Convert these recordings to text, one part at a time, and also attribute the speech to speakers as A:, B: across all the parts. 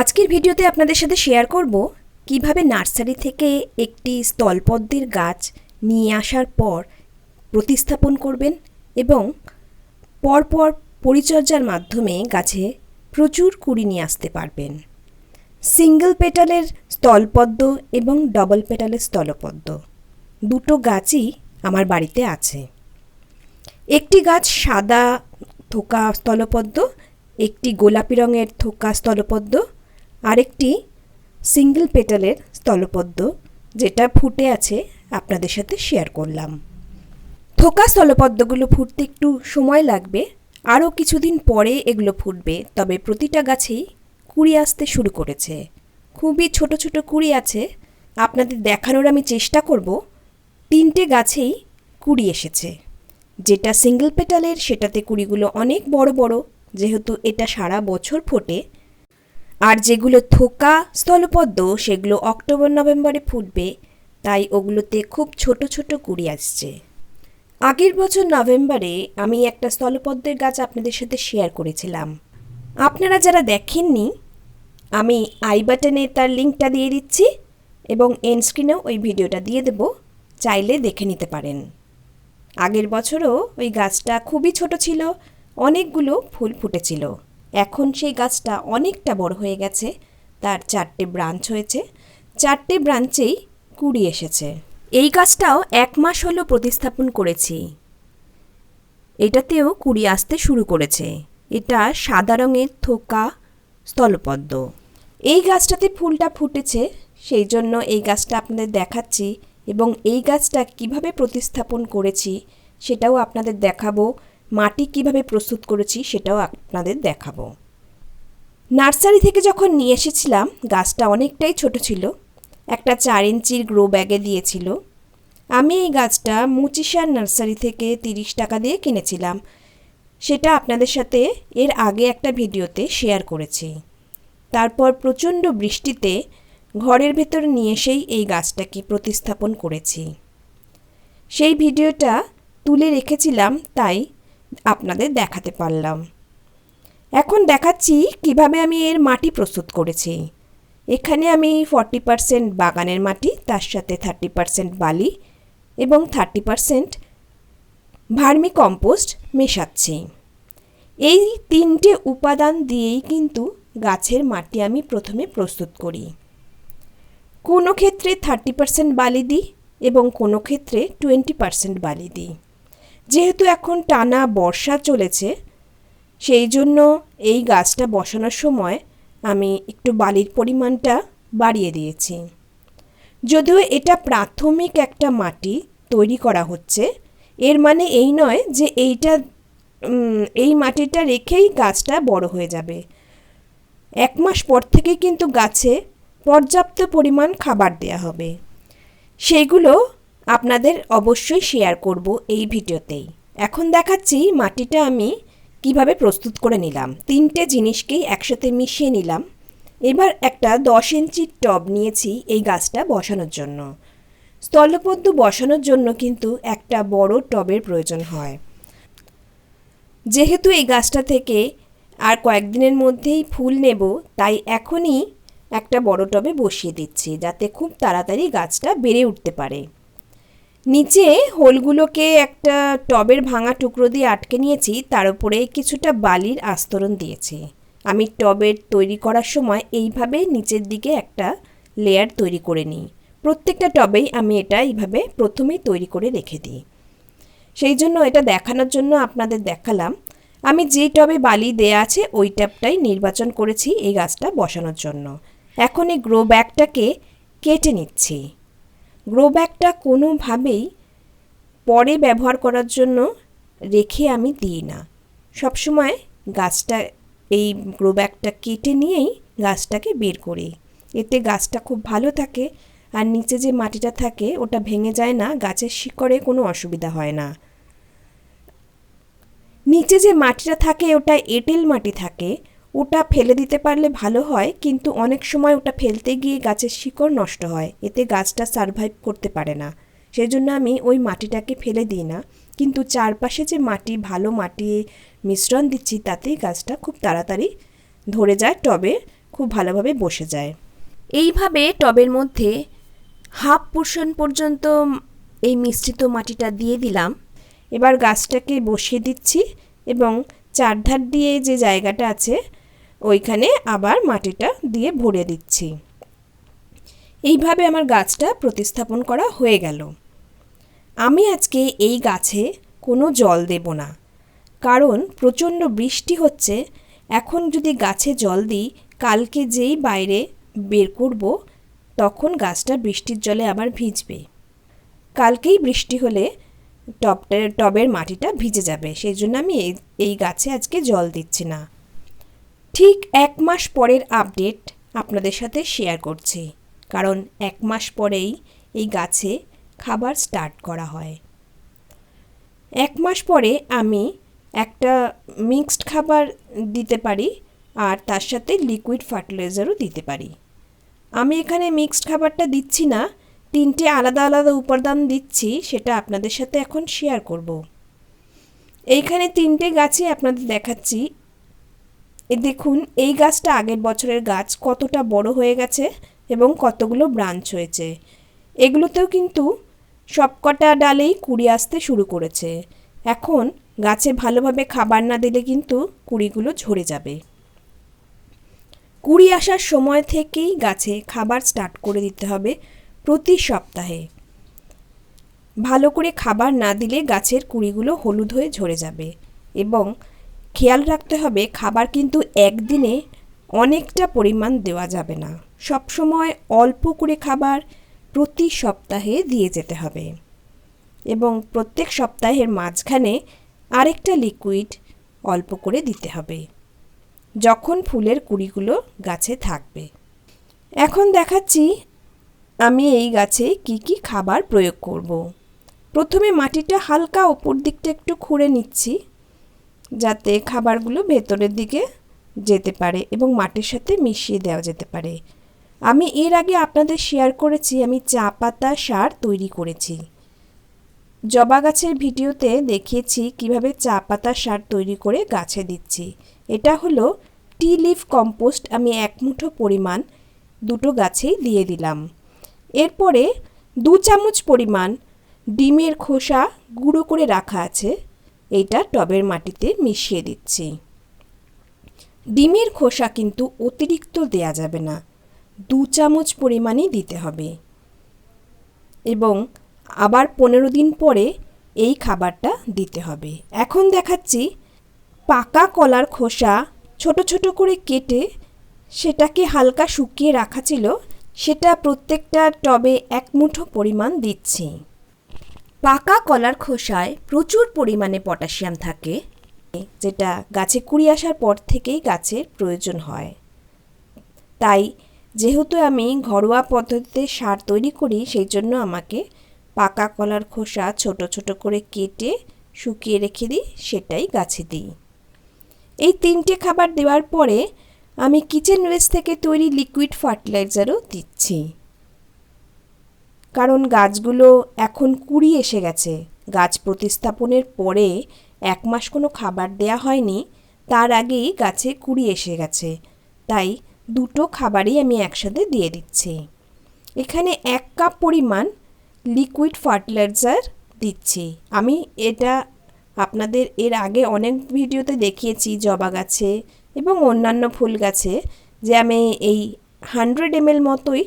A: আজকের ভিডিওতে আপনাদের সাথে শেয়ার করব কীভাবে নার্সারি থেকে একটি স্থলপদ্মের গাছ নিয়ে আসার পর প্রতিস্থাপন করবেন এবং পরপর পরিচর্যার মাধ্যমে গাছে প্রচুর কুড়ি নিয়ে আসতে পারবেন। সিঙ্গেল পেটালের স্থলপদ্ম এবং ডবল পেটালের স্থলপদ্ম দুটো গাছই আমার বাড়িতে আছে। একটি গাছ সাদা থোকা স্থলপদ্ম, একটি গোলাপি রঙের থোকা স্থলপদ্ম আরেকটি সিঙ্গেল পেটালের স্থলপদ্ম, যেটা ফুটে আছে আপনাদের সাথে শেয়ার করলাম। থোকা স্থলপদ্মগুলো ফুটতে একটু সময় লাগবে, আরও কিছুদিন পরে এগুলো ফুটবে, তবে প্রতিটা গাছেই কুড়ি আসতে শুরু করেছে। খুবই ছোট ছোট কুড়ি আছে, আপনাদের দেখানোর আমি চেষ্টা করব, তিনটে গাছেই কুড়ি এসেছে। যেটা সিঙ্গেল পেটালের, সেটাতে কুড়িগুলো অনেক বড় বড়, যেহেতু এটা সারা বছর ফোটে আর যেগুলো থোকা স্থলপদ্ম, সেগুলো অক্টোবর, নভেম্বরে ফুটবে, তাই ওগুলোতে খুব ছোট ছোট কুড়ি আসছে। আগের বছর নভেম্বরে আমি একটা স্থলপদ্মের গাছ আপনাদের সাথে শেয়ার করেছিলাম। আপনারা যারা দেখেননি, আমি আই বাটনে তার লিঙ্কটা দিয়ে দিচ্ছি এবং এন স্ক্রিনেও ওই ভিডিওটা দিয়ে দেব, চাইলে দেখে নিতে পারেন। আগের বছরও ওই গাছটা খুবই ছোট ছিল, অনেকগুলো ফুল ফুটেছিল। এখন সেই গাছটা অনেকটা বড় হয়ে গেছে। তার চারটে ব্রাঞ্চ হয়েছে। চারটে ব্রাঞ্চেই কুড়ি এসেছে। এই গাছটাও এক মাস হলো প্রতিস্থাপন করেছি। এটাতেও কুড়ি আসতে শুরু করেছে। এটা সাদা রঙের থোকা স্থলপদ্ম। এই গাছটাতে ফুলটা ফুটেছে। সেই জন্য এই গাছটা আপনাদের দেখাচ্ছি এবং এই গাছটা কীভাবে প্রতিস্থাপন করেছি সেটাও আপনাদের দেখাবো। মাটি কীভাবে প্রস্তুত করেছি সেটাও আপনাদের দেখাবো। নার্সারি থেকে যখন নিয়ে এসেছিলাম, গাছটা অনেকটাই ছোট ছিল। একটা চার ইঞ্চির গ্রো ব্যাগে দিয়েছিল। আমি এই গাছটা মুচিশার নার্সারি থেকে তিরিশ টাকা দিয়ে কিনেছিলাম। সেটা আপনাদের সাথে এর আগে একটা ভিডিওতে শেয়ার করেছি। তারপর প্রচণ্ড বৃষ্টিতে ঘরের ভেতর নিয়ে এসেই এই গাছটাকে প্রতিস্থাপন করেছি। সেই ভিডিওটা তুলে রেখেছিলাম, তাই আপনাদের দেখাতে পারলাম। এখন দেখাচ্ছি কীভাবে আমি এর মাটি প্রস্তুত করেছি। এখানে আমি ফর্টি পারসেন্ট বাগানের মাটি, তার সাথে থার্টি পারসেন্ট বালি এবং থার্টি পারসেন্ট ভার্মি কম্পোস্ট মেশাচ্ছি। এই তিনটে উপাদান দিয়েই কিন্তু গাছের মাটি আমি প্রথমে প্রস্তুত করি। কোনো ক্ষেত্রে থার্টি পারসেন্ট বালি দিই এবং কোনো ক্ষেত্রে টোয়েন্টি পারসেন্ট বালি দিই। যেহেতু এখন টানা বর্ষা চলেছে, সেই জন্য এই গাছটা বসানোর সময় আমি একটু বালির পরিমাণটা বাড়িয়ে দিয়েছি। যদিও এটা প্রাথমিক একটা মাটি তৈরি করা হচ্ছে, এর মানে এই নয় যে এইটা এই মাটিটা রেখেই গাছটা বড় হয়ে যাবে। এক মাস পর থেকে কিন্তু গাছে পর্যাপ্ত পরিমাণ খাবার দেয়া হবে। সেগুলো আপনাদের অবশ্যই শেয়ার করব এই ভিডিওতেই। এখন দেখাচ্ছি মাটিটা আমি কীভাবে প্রস্তুত করে নিলাম। তিনটে জিনিসকেই একসাথে মিশিয়ে নিলাম। এবার একটা দশ ইঞ্চির টব নিয়েছি এই গাছটা বসানোর জন্য। স্থলপদ্ম বসানোর জন্য কিন্তু একটা বড় টবের প্রয়োজন হয়। যেহেতু এই গাছটা থেকে আর কয়েকদিনের মধ্যেই ফুল নেব, তাই এখনই একটা বড় টবে বসিয়ে দিচ্ছি, যাতে খুব তাড়াতাড়ি গাছটা বেড়ে উঠতে পারে। নিচে হোলগুলোকে একটা টবের ভাঙা টুকরো দিয়ে আটকে নিয়েছি, তার উপরে কিছুটা বালির আস্তরণ দিয়েছি। আমি টবের তৈরি করার সময় এইভাবে নিচের দিকে একটা লেয়ার তৈরি করে নিই। প্রত্যেকটা টবেই আমি এটা এইভাবে প্রথমেই তৈরি করে রেখে দিই। সেই জন্য এটা দেখানোর জন্য আপনাদের দেখালাম। আমি যে টবে বালি দেয়া আছে, ওই ট্যাপটাই নির্বাচন করেছি এই গাছটা বসানোর জন্য। এখন এই গ্রো ব্যাগটাকে কেটে নিচ্ছি। গ্রো ব্যাগটা কোনোভাবেই পরে ব্যবহার করার জন্য রেখে আমি দিই না। সবসময় গাছটা, এই গ্রো ব্যাগটা কেটে নিয়েই গাছটাকে বের করি। এতে গাছটা খুব ভালো থাকে আর নিচে যে মাটিটা থাকে ওটা ভেঙে যায় না, গাছের শিকড়ে কোনো অসুবিধা হয় না। নিচে যে মাটিটা থাকে ওটা এঁটেল মাটি থাকে ওটা ফেলে দিতে পারলে ভালো হয়, কিন্তু অনেক সময় ওটা ফেলতে গিয়ে গাছের শিকড় নষ্ট হয়, এতে গাছটা সারভাইভ করতে পারে না। সেই জন্য আমি ওই মাটিটাকে ফেলে দিই না, কিন্তু চারপাশে যে মাটি, ভালো মাটি মিশ্রণ দিচ্ছি, তাতেই গাছটা খুব তাড়াতাড়ি ধরে যায়, টবে খুব ভালোভাবে বসে যায়। এইভাবে টবের মধ্যে হাফ পোর্শন পর্যন্ত এই মিশ্রিত মাটিটা দিয়ে দিলাম। এবার গাছটাকে বসিয়ে দিচ্ছি এবং চারধার দিয়ে যে জায়গাটা আছে ওইখানে আবার মাটিটা দিয়ে ভরে দিচ্ছি। এইভাবে আমার গাছটা প্রতিস্থাপন করা হয়ে গেল। আমি আজকে এই গাছে কোনো জল দেব না, কারণ প্রচণ্ড বৃষ্টি হচ্ছে। এখন যদি গাছে জল দিই, কালকে যেই বাইরে বের করব, তখন গাছটা বৃষ্টির জলে আবার ভিজবে। কালকেই বৃষ্টি হলে টবটা টবের মাটিটা ভিজে যাবে, সেই জন্য আমি এই গাছে আজকে জল দিচ্ছি না। ঠিক এক মাস পরের আপডেট আপনাদের সাথে শেয়ার করছি। কারণ এক মাস পরেই এই গাছে খাবার স্টার্ট করা হয়। এক মাস পরে আমি একটা মিক্সড খাবার দিতে পারি আর তার সাথে লিকুইড ফার্টিলাইজারও দিতে পারি। আমি এখানে মিক্সড খাবারটা দিচ্ছি না, তিনটে আলাদা আলাদা উপাদান দিচ্ছি, সেটা আপনাদের সাথে এখন শেয়ার করব। এইখানে তিনটে গাছে আপনাদের দেখাচ্ছি এ দেখুন, এই গাছটা আগের বছরের গাছ কতটা বড় হয়ে গেছে এবং কতগুলো ব্রাঞ্চ হয়েছে। এগুলোতেও কিন্তু সবকটা ডালেই কুড়ি আসতে শুরু করেছে। এখন গাছে ভালোভাবে খাবার না দিলে কিন্তু কুড়িগুলো ঝরে যাবে। কুড়ি আসার সময় থেকেই গাছে খাবার স্টার্ট করে দিতে হবে প্রতি সপ্তাহে। ভালো করে খাবার না দিলে গাছের কুড়িগুলো হলুদ হয়ে ঝরে যাবে এবং খেয়াল রাখতে হবে, খাবার কিন্তু একদিনে অনেকটা পরিমাণ দেওয়া যাবে না। সবসময় অল্প করে খাবার প্রতি সপ্তাহে দিয়ে যেতে হবে। এবং প্রত্যেক সপ্তাহের মাঝখানে আরেকটা লিকুইড অল্প করে দিতে হবে, যখন ফুলের কুড়িগুলো গাছে থাকবে। এখন দেখাচ্ছি আমি এই গাছে কি কি খাবার প্রয়োগ করব। প্রথমে মাটিটা হালকা ওপর দিকটা একটু খুঁড়ে নিচ্ছি। যাতে খাবারগুলো ভেতরের দিকে যেতে পারে এবং মাটির সাথে মিশিয়ে দেওয়া যেতে পারে। আমি এর আগে আপনাদের শেয়ার করেছি, আমি চা পাতা সার তৈরি করেছি। জবা গাছের ভিডিওতে দেখিয়েছি কীভাবে চা পাতা সার তৈরি করে গাছে দিচ্ছি। এটা হলো টি লিফ কম্পোস্ট, আমি এক মুঠো পরিমাণ দুটো গাছেই দিয়ে দিলাম। এরপরে দু চামচ পরিমাণ ডিমের খোসা গুঁড়ো করে রাখা আছে। এইটা টবের মাটিতে মিশিয়ে দিচ্ছি। ডিমের খোসা কিন্তু অতিরিক্ত দেয়া যাবে না। দু চামচ পরিমাণই দিতে হবে। এবং আবার পনেরো দিন পরে এই খাবারটা দিতে হবে। এখন দেখাচ্ছি পাকা কলার খোসা ছোট ছোট করে কেটে সেটাকে হালকা শুকিয়ে রাখা ছিল, সেটা প্রত্যেকটা টবে এক মুঠো পরিমাণ দিচ্ছি। পাকা কলার খোসায় প্রচুর পরিমাণে পটাশিয়াম থাকে, যেটা গাছে কুড়ি আসার পর থেকেই গাছের প্রয়োজন হয়। তাই যেহেতু আমি ঘরোয়া পদ্ধতিতে সার তৈরি করি, সেই জন্য আমাকে পাকা কলার খোসা ছোট ছোট করে কেটে শুকিয়ে রেখে দিই, সেটাই গাছে দিই। এই তিনটে খাবার দেওয়ার পরে আমি কিচেন ওয়েস্ট থেকে তৈরি লিকুইড ফার্টিলাইজারও দিচ্ছি। কারণ গাছগুলো এখন কুড়ি এসে গেছে। গাছ প্রতিস্থাপনের পরে এক মাস কোনো খাবার দেয়া হয়নি, তার আগেই গাছে কুড়ি এসে গেছে। তাই দুটো খাবারই আমি একসাথে দিয়ে দিচ্ছি। এখানে এক কাপ পরিমাণ লিকুইড ফার্টিলাইজার দিচ্ছি। আমি এটা আপনাদের এর আগে অনেক ভিডিওতে দেখিয়েছি জবা গাছে এবং অন্যান্য ফুল গাছে যে আমি এই হান্ড্রেড এমএল মতোই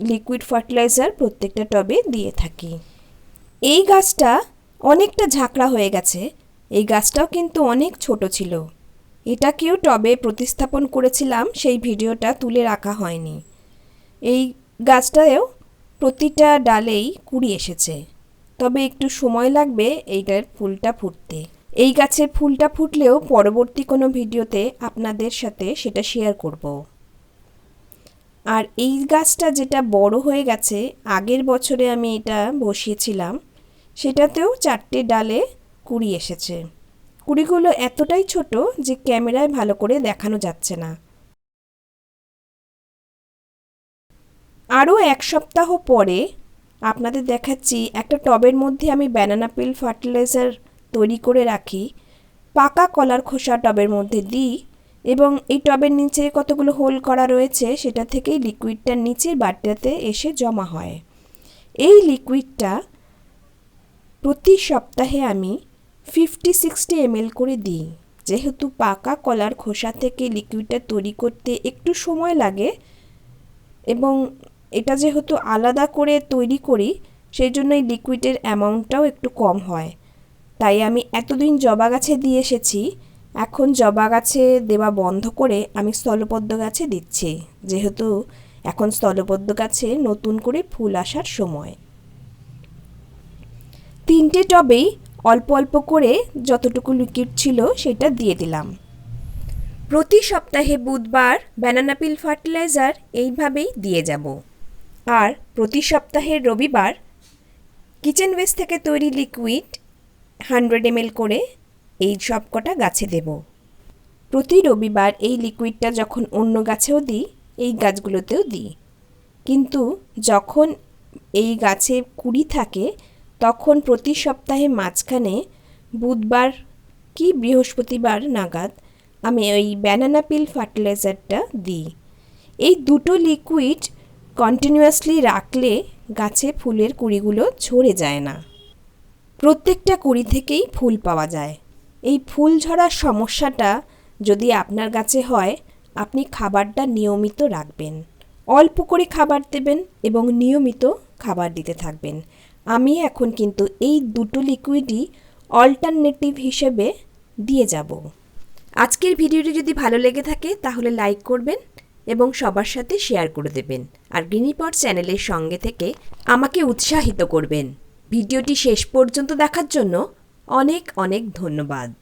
A: লিকুইড ফার্টিলাইজার প্রত্যেকটা টবে দিয়ে থাকি। এই গাছটা অনেকটা ঝাঁকড়া হয়ে গেছে। এই গাছটাও কিন্তু অনেক ছোট ছিল। এটাকেও টবে প্রতিস্থাপন করেছিলাম, সেই ভিডিওটা তুলে রাখা হয়নি। এই গাছটায়ও প্রতিটা ডালেই কুড়ি এসেছে। তবে একটু সময় লাগবে এইটার ফুলটা ফুটতে। এই গাছের ফুলটা ফুটলেও পরবর্তী কোনো ভিডিওতে আপনাদের সাথে সেটা শেয়ার করব। আর এই গাছটা যেটা বড় হয়ে গেছে, আগের বছরে আমি এটা বসিয়েছিলাম, সেটাতেও চারটে ডালে কুড়ি এসেছে। কুড়িগুলো এতটাই ছোট যে ক্যামেরায় ভালো করে দেখানো যাচ্ছে না। আরও এক সপ্তাহ পরে আপনাদের দেখাচ্ছি, একটা টবের মধ্যে আমি ব্যানানা পিল ফার্টিলাইজার তৈরি করে রাখি, পাকা কলার খোসা টবের মধ্যে দিই এবং এই টবের নিচে কতগুলো হোল করা রয়েছে সেটা থেকেই লিকুইডটা নিচের বাটিটাতে এসে জমা হয়। এই লিকুইডটা প্রতি সপ্তাহে আমি ফিফটি সিক্সটি এমএল করে দিই। যেহেতু পাকা কলার খোসা থেকে লিকুইডটা তৈরি করতে একটু সময় লাগে এবং এটা যেহেতু আলাদা করে তৈরি করি সেই জন্য এই লিকুইডের অ্যামাউন্টটাও একটু কম হয়। তাই আমি এতদিন জবা গাছে দিয়ে এসেছি এখন জবা গাছে দেওয়া বন্ধ করে আমি স্থলপদ্ম গাছে দিচ্ছি, যেহেতু এখন স্থলপদ্ম গাছে নতুন করে ফুল আসার সময়। তিনটে টবেই অল্প অল্প করে যতটুকু লিকুইড ছিল সেটা দিয়ে দিলাম। প্রতি সপ্তাহে বুধবার ব্যানানা পিল ফার্টিলাইজার এইভাবেই দিয়ে যাব। আর প্রতি সপ্তাহের রবিবার কিচেন ওয়েস্ট থেকে তৈরি লিকুইড হান্ড্রেড এমএল করে এই সব কটা গাছে দেব। প্রতি রবিবার এই লিকুইডটা যখন অন্য গাছেও দিই, এই গাছগুলোতেও দিই। কিন্তু যখন এই গাছে কুড়ি থাকে, তখন প্রতি সপ্তাহে মাঝখানে বুধবার কি বৃহস্পতিবার নাগাদ আমি ওই ব্যানানা পিল ফার্টিলাইজারটা দিই। এই দুটো লিকুইড কন্টিনিউয়াসলি রাখলে গাছে ফুলের কুড়িগুলো ঝরে যায় না। প্রত্যেকটা কুড়ি থেকেই ফুল পাওয়া যায়। এই ফুল ঝরার সমস্যাটা যদি আপনার কাছে হয়, আপনি খাবারটা নিয়মিত রাখবেন। অল্প করে খাবার দেবেন এবং নিয়মিত খাবার দিতে থাকবেন। আমি এখন কিন্তু এই দুটো লিকুইডই অল্টারনেটিভ হিসেবে দিয়ে যাব। আজকের ভিডিওটি যদি ভালো লেগে থাকে, তাহলে লাইক করবেন এবং সবার সাথে শেয়ার করে দেবেন। আর গ্রিনিপট চ্যানেলের সঙ্গে থেকে আমাকে উৎসাহিত করবেন। ভিডিওটি শেষ পর্যন্ত দেখার জন্য অনেক অনেক ধন্যবাদ।